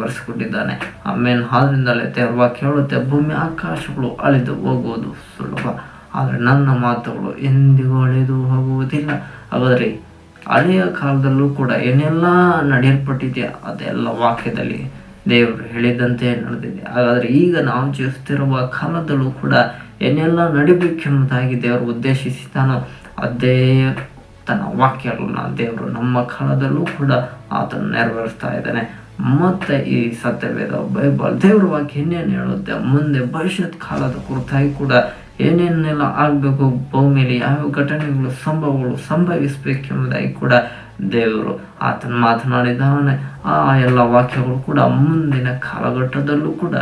ಬರೆಸಿಕೊಟ್ಟಿದ್ದಾನೆ ಆಮೇಲೆ ಹಾಲಿನಿಂದಲೇ ತೆರವ ಕೇಳುತ್ತೆ. ಭೂಮಿ ಆಕಾಶಗಳು ಅಳಿದು ಹೋಗುವುದು ಸುಲಭ. ಆದರೆ ನನ್ನ ಮಾತುಗಳು ಎಂದಿಗೂ ಅಳೆದು ಹೋಗುವುದಿಲ್ಲ. ಹಾಗಾದರೆ ಹಳೆಯ ಕಾಲದಲ್ಲೂ ಕೂಡ ಏನೆಲ್ಲ ನಡೆಯಲ್ಪಟ್ಟಿದೆ ಅದೆಲ್ಲ ವಾಕ್ಯದಲ್ಲಿ ದೇವರು ಹೇಳಿದಂತೆ ನಡೆದಿದೆ. ಹಾಗಾದರೆ ಈಗ ನಾವು ಜೀವಿಸ್ತಿರುವ ಕಾಲದಲ್ಲೂ ಕೂಡ ಏನೆಲ್ಲ ನಡಿಬೇಕೆಂಬುದಾಗಿ ದೇವರು ಉದ್ದೇಶಿಸಿದ್ದಾನೋ, ಅದೇ ತನ್ನ ವಾಕ್ಯಗಳನ್ನ ದೇವರು ನಮ್ಮ ಕಾಲದಲ್ಲೂ ಕೂಡ ಆತನು ನೆರವೇರಿಸ್ತಾ ಇದ್ದಾನೆ. ಮತ್ತೆ ಈ ಸತ್ಯವೇದ ಬೈಬಲ್ ದೇವರ ವಾಕ್ಯ ಏನೇನು ಹೇಳುತ್ತೆ? ಮುಂದೆ ಭವಿಷ್ಯದ ಕಾಲದ ಕುರಿತಾಗಿ ಕೂಡ ಏನೇನೆಲ್ಲ ಆಗಬೇಕು? ಭೂಮಿಯಲ್ಲಿ ಯಾವ ಘಟನೆಗಳು, ಸಂಭವಗಳು ಸಂಭವಿಸಬೇಕೆಂಬುದಾಗಿ ಕೂಡ ದೇವರು ಆತನ ಮಾತನಾಡಿದ್ದಾನೆ. ಆ ಎಲ್ಲ ವಾಕ್ಯಗಳು ಕೂಡ ಮುಂದಿನ ಕಾಲಘಟ್ಟದಲ್ಲೂ ಕೂಡ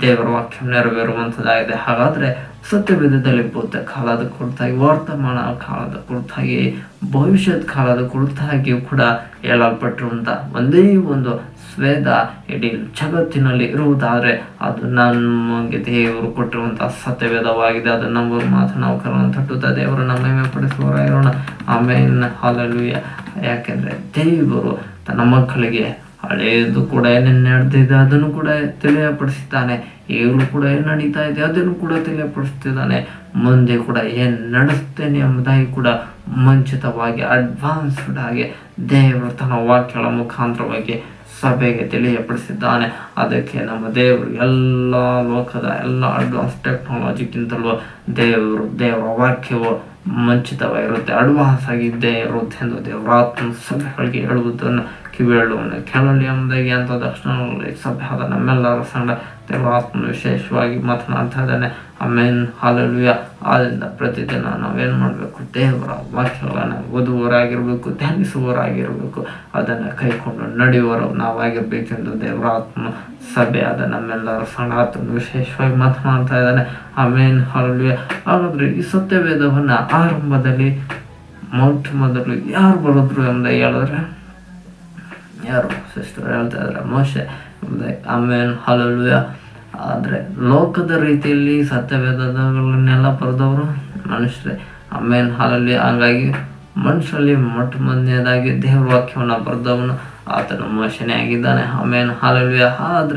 ದೇವರ ವಾಕ್ಯ ನೆರವೇರುವಂಥದ್ದಾಗಿದೆ ಹಾಗಾದರೆ ಸತ್ಯವೇದದಲ್ಲಿ ಭೂತ ಕಾಲದ ಕುರಿತಾಗಿ, ವರ್ತಮಾನ ಕಾಲದ ಕುರಿತಾಗಿ, ಭವಿಷ್ಯದ ಕಾಲದ ಕುರಿತಾಗಿಯೂ ಕೂಡ ಹೇಳಲ್ಪಟ್ಟಿರುವಂಥ ಒಂದೇ ಒಂದು ಸ್ವೇದ ಇಡೀ ಜಗತ್ತಿನಲ್ಲಿ ಇರುವುದಾದರೆ ಅದು ನಮಗೆ ದೇವರು ಕೊಟ್ಟಿರುವಂಥ ಸತ್ಯವೇದವಾಗಿದೆ. ಅದು ನಮ್ಮ ಮಾತ್ರ ನಾವು ಕರವನ್ನು ತಟ್ಟುತ್ತಾ ದೇವರು ನಮ್ಮ ಪಡಿಸುವ ಪಡಿಸುವವರಾಗಿರೋಣ. ಆಮೇಲೆ ಹಾಲಲ್ಲೂಯ ಯಾಕೆಂದರೆ ದೇವರು ತನ್ನ ಮಕ್ಕಳಿಗೆ ಹಳೆಯದು ಕೂಡ ಏನೇನು ನಡೆದಿದೆ ಅದನ್ನು ಕೂಡ ತಿಳಿಯಪಡಿಸಿದ್ದಾನೆ ಈಗಲೂ ಕೂಡ ಏನು ನಡೀತಾ ಇದೆ, ಅದನ್ನು ಕೂಡ ತಿಳಿಯಪಡಿಸ್ತಿದ್ದಾನೆ. ಮುಂದೆ ಕೂಡ ಏನು ನಡೆಸ್ತೇನೆ ಎಂಬುದಾಗಿ ಕೂಡ ಮುಂಚಿತವಾಗಿ ಅಡ್ವಾನ್ಸ್ಡ್ ಆಗಿ ದೇವರು ತನ್ನ ವಾಕ್ಯಗಳ ಮುಖಾಂತರವಾಗಿ ಸಭೆಗೆ ತಿಳಿಯಪಡಿಸಿದ್ದಾನೆ. ಅದಕ್ಕೆ ನಮ್ಮ ದೇವರು ಎಲ್ಲ ಲೋಕದ ಎಲ್ಲ ಅಡ್ವಾನ್ಸ್ ಟೆಕ್ನಾಲಜಿಗಿಂತಲೂ ದೇವರು, ದೇವರ ವಾಕ್ಯವು ಮುಂಚಿತವಾಗಿರುತ್ತೆ. ಅಡ್ವಾನ್ಸ್ ಆಗಿದ್ದೇ ಇರುತ್ತೆ ಎಂದು ದೇವರಾತ್ಮ ಸಭೆಗಳಿಗೆ ಹೇಳುವುದನ್ನು ಕಿವಿಯಳುವನು ಕೆಲವೊಂದು ಅಂತ ದಕ್ಷಿಣ ಸಭೆಯಾದ ನಮ್ಮೆಲ್ಲರ ಸಂಡ ದೇವರ ಆತ್ಮ ವಿಶೇಷವಾಗಿ ಮಾತನಾಡ್ತಾ ಇದ್ದಾನೆ ಆಮೇನ್ ಹಾಲೆಲುಯ! ಆದ್ದರಿಂದ ಪ್ರತಿದಿನ ನಾವೇನು ಮಾಡಬೇಕು? ದೇವರ ವಾಕ್ಯಗಳನ್ನು ಓದುವವರಾಗಿರಬೇಕು, ಧ್ಯಾನಿಸುವವರಾಗಿರಬೇಕು. ಅದನ್ನು ಕೈಕೊಂಡು ನಡೆಯುವರು ನಾವಾಗಿರಬೇಕೆಂದು ದೇವರ ಆತ್ಮ ಸಭೆಯಾದ ನಮ್ಮೆಲ್ಲರ ಸಣ್ಣ ವಿಶೇಷವಾಗಿ ಮಾತನಾಡ್ತಾ ಇದ್ದಾನೆ ಆಮೇನ್ ಹಾಲೆಲುಯ! ಹಾಗಾದ್ರೆ ಈ ಸತ್ಯವೇದವನ್ನು ಆರಂಭದಲ್ಲಿ, ಮೊಟ್ಟ ಮೊದಲು ಯಾರು ಬರೋದ್ರು ಎಂದು ಹೇಳಿದ್ರೆ? ಯಾರು? ಸಿಸ್ಟರ್ ಹೇಳ್ತಾ ಇದ್ದಾರೆ ಮೋಶೆ ಆಮೇಲೆ ಹಲಲುಯ ಆದರೆ ಲೋಕದ ರೀತಿಯಲ್ಲಿ ಸತ್ಯವೇದಗಳನ್ನೆಲ್ಲ ಬರೆದವರು ಮನುಷ್ಯರೇ. ಆಮೇಲೆ ಹಾಲಲ್ಲಿ ಹಾಗಾಗಿ ಮನುಷ್ಯರಲ್ಲಿ ಮೊಟ್ಟ ಮೊದಲನೇದಾಗಿ ದೇವ್ರ ವಾಕ್ಯವನ್ನು ಬರೆದವನು ಆತನ ಮೋಶನೇ ಆಗಿದ್ದಾನೆ. ಆಮೇಲೆ ಹಾಲೆಲುಯ ಆದರೆ